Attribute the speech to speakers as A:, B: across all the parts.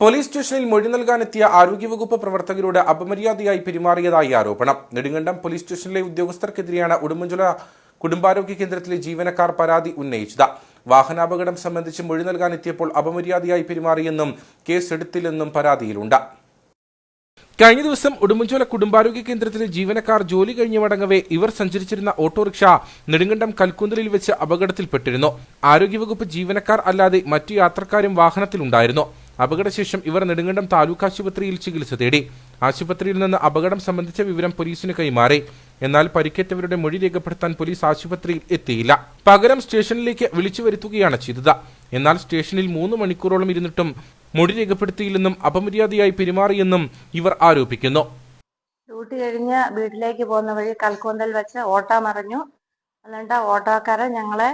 A: Police സ്റ്റേഷനിൽ മൊഴി നൽകാനെത്തിയ ആരോഗ്യവകുപ്പ് പ്രവർത്തകരോട് അപമര്യാദയായി പെരുമാറിയതായി ആരോപണം. നെടുങ്കണ്ടം പോലീസ് സ്റ്റേഷനിലെ ഉദ്യോഗസ്ഥർക്കെതിരെയാണ് ഉടുമ്പൻചുല കുടുംബാരോഗ്യ കേന്ദ്രത്തിലെ ജീവനക്കാർ പരാതി ഉന്നയിച്ചത്. വാഹനാപകടം സംബന്ധിച്ച് മൊഴി നൽകാനെത്തിയപ്പോൾ അപമര്യാദയായി പെരുമാറിയെന്നും കേസെടുത്തില്ലെന്നും പരാതിയിലുണ്ട്. കഴിഞ്ഞ ദിവസം ഉടുമ്പൻചോല കുടുംബാരോഗ്യ കേന്ദ്രത്തിലെ ജീവനക്കാർ ജോലി കഴിഞ്ഞ് മടങ്ങവേ ഇവർ സഞ്ചരിച്ചിരുന്ന ഓട്ടോറിക്ഷ നെടുങ്കണ്ടം കൽക്കുന്തലിൽ വെച്ച് അപകടത്തിൽപ്പെട്ടിരുന്നു. ആരോഗ്യവകുപ്പ് ജീവനക്കാർ അല്ലാതെ മറ്റു യാത്രക്കാരും വാഹനത്തിലുണ്ടായിരുന്നു. അപകടശേഷം ഇവർ നെടുങ്കണ്ടം താലൂക്ക് ആശുപത്രിയിൽ ചികിത്സ തേടി. ആശുപത്രിയിൽ നിന്ന് അപകടം സംബന്ധിച്ച വിവരം പോലീസിന് കൈമാറി. എന്നാൽ പരിക്കേറ്റവരുടെ മൊഴി രേഖപ്പെടുത്താൻ പോലീസ് ആശുപത്രിയിൽ എത്തിയില്ല. പകരം സ്റ്റേഷനിലേക്ക് വിളിച്ചു വരുത്തുകയാണ് ചെയ്തത്. എന്നാൽ സ്റ്റേഷനിൽ മൂന്ന് മണിക്കൂറോളം ഇരുന്നിട്ടും മൊഴി രേഖപ്പെടുത്തിയില്ലെന്നും അപമര്യാദയായി പെരുമാറിയെന്നും ഇവർ ആരോപിക്കുന്നു.
B: ഡ്യൂട്ടി കഴിഞ്ഞ് വീട്ടിലേക്ക് പോകുന്ന വഴി കൽക്കൂന്തൽ വെച്ച് ഓട്ടോ മറിഞ്ഞു എന്നിട്ട് ഓട്ടോക്കാരൻ ഞങ്ങളെ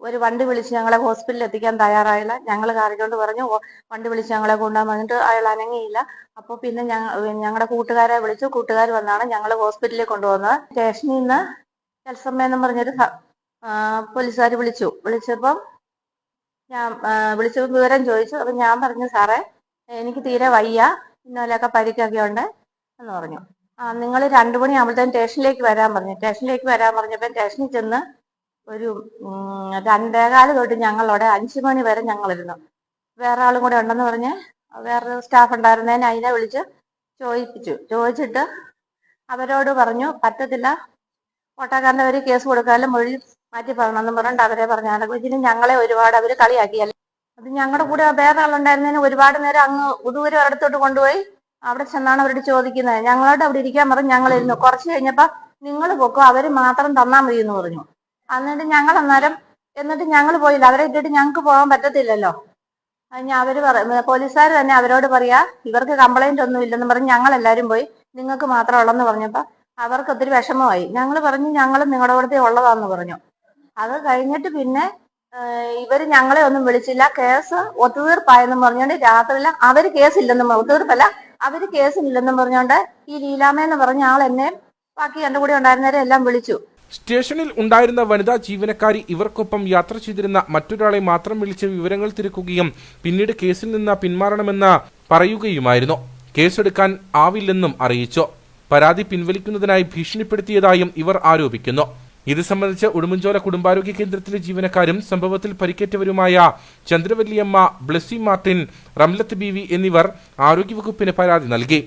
B: ഒരു വണ്ടി വിളിച്ച് ഞങ്ങളെ ഹോസ്പിറ്റലിൽ എത്തിക്കാൻ തയ്യാറായില്ല. ഞങ്ങൾ കാറിക്കൊണ്ട് പറഞ്ഞു വണ്ടി വിളിച്ച് ഞങ്ങളെ കൊണ്ടുപോകാൻ പറഞ്ഞിട്ട് അയാൾ അനങ്ങിയില്ല. അപ്പോൾ പിന്നെ ഞങ്ങളുടെ കൂട്ടുകാരെ വിളിച്ചു. കൂട്ടുകാർ വന്നാണ് ഞങ്ങൾ ഹോസ്പിറ്റലിൽ കൊണ്ടുപോകുന്നത് സ്റ്റേഷനിൽ നിന്ന് എൽസമ്മ എന്ന് പറഞ്ഞൊരു പോലീസുകാർ വിളിച്ചു. വിളിച്ചപ്പം ഞാൻ വിളിച്ചപ്പോൾ വിവരം ചോദിച്ചു. അപ്പം ഞാൻ പറഞ്ഞു സാറേ എനിക്ക് തീരെ വയ്യ. ഇന്നോലൊക്കെ പരിക്കൊക്കെ ഉണ്ട്. എന്ന് പറഞ്ഞു. ആ നിങ്ങൾ രണ്ടു മണി ആകുമ്പോഴത്തേക്കും സ്റ്റേഷനിലേക്ക് വരാൻ പറഞ്ഞു. സ്റ്റേഷനിലേക്ക് വരാൻ പറഞ്ഞപ്പോൾ സ്റ്റേഷനിൽ ചെന്ന് ഒരു രണ്ടേകാൽ തൊട്ട് ഞങ്ങളവിടെ അഞ്ചു മണി വരെ ഞങ്ങളിരുന്നു. വേറെ ആളും കൂടെ ഉണ്ടെന്ന് പറഞ്ഞ് വേറൊരു സ്റ്റാഫ് ഉണ്ടായിരുന്നതിന് അതിനെ വിളിച്ച് ചോദിപ്പിച്ചു. ചോദിച്ചിട്ട് അവരോട് പറഞ്ഞു പറ്റത്തില്ല. ഓട്ടോക്കാരന്റെ അവർ കേസ് കൊടുക്കാനും മൊഴി മാറ്റി പറയണമെന്ന് പറഞ്ഞിട്ട് അവരെ പറഞ്ഞു. ഇതിന് ഞങ്ങളെ ഒരുപാട് അവർ കളിയാക്കിയല്ലേ അത് ഞങ്ങളുടെ കൂടെ വേറെ ആളുണ്ടായിരുന്നതിന് ഒരുപാട് നേരം അങ്ങ് ഉദൂരെ ഒരിടത്തോട്ട് കൊണ്ടുപോയി അവിടെ ചെന്നാണ് അവരോട് ചോദിക്കുന്നത്. ഞങ്ങളോട് അവിടെ ഇരിക്കാൻ പറഞ്ഞു ഞങ്ങൾ ഇരുന്നു കുറച്ച് കഴിഞ്ഞപ്പോൾ നിങ്ങൾ പൊക്കോ അവർ മാത്രം തന്നാൽ മതി എന്ന് പറഞ്ഞു. എന്നിട്ട് ഞങ്ങൾ അന്നേരം എന്നിട്ട് ഞങ്ങൾ പോയില്ല. അവരെ ഇട്ടിട്ട് ഞങ്ങൾക്ക് പോകാൻ പറ്റത്തില്ലല്ലോ. അതിന് അവർ പറ പോലീസുകാർ തന്നെ അവരോട് പറയാ ഇവർക്ക് കംപ്ലൈന്റ് ഒന്നും ഇല്ലെന്ന് പറഞ്ഞ് ഞങ്ങൾ എല്ലാവരും പോയി. നിങ്ങൾക്ക് മാത്രം ഉള്ളെന്ന് പറഞ്ഞപ്പോ അവർക്ക് ഒത്തിരി വിഷമമായി. ഞങ്ങൾ പറഞ്ഞു ഞങ്ങളും നിങ്ങളുടെ കൂടെ ഉള്ളതാന്ന് പറഞ്ഞു. അത് കഴിഞ്ഞിട്ട് പിന്നെ ഇവർ ഞങ്ങളെ ഒന്നും വിളിച്ചില്ല. കേസ് ഒത്തുതീർപ്പായെന്നും പറഞ്ഞുകൊണ്ട് രാത്രിയിൽ അവർ കേസില്ലെന്നും ഒത്തുതീർപ്പല്ല അവർ കേസില്ലെന്നും പറഞ്ഞോണ്ട് ഈ ലീലാമ്മ എന്ന് പറഞ്ഞ ആൾ എന്നെ ബാക്കി എന്റെ കൂടെ ഉണ്ടായിരുന്നവരെ എല്ലാം വിളിച്ചു.
A: സ്റ്റേഷനിൽ ഉണ്ടായിരുന്ന വനിതാ ജീവനക്കാരി ഇവർക്കൊപ്പം യാത്ര ചെയ്തിരുന്ന മറ്റൊരാളെ മാത്രം വിളിച്ച് വിവരങ്ങൾ തിരക്കുകയും പിന്നീട് കേസിൽ നിന്ന് പിന്മാറണമെന്ന് പറയുകയുമായിരുന്നു. കേസെടുക്കാൻ ആവില്ലെന്നും അറിയിച്ചു. പരാതി പിൻവലിക്കുന്നതിനായി ഭീഷണിപ്പെടുത്തിയതായും ഇവർ ആരോപിക്കുന്നു. ഇത് സംബന്ധിച്ച് ഉടുമ്പൻചോല കുടുംബാരോഗ്യ കേന്ദ്രത്തിലെ ജീവനക്കാരും സംഭവത്തിൽ പരിക്കേറ്റവരുമായ ചന്ദ്രവല്ലിയമ്മ ബ്ലസ്സി മാർട്ടിൻ റംലത്ത് ബീവി എന്നിവർ ആരോഗ്യവകുപ്പിന് പരാതി നൽകി.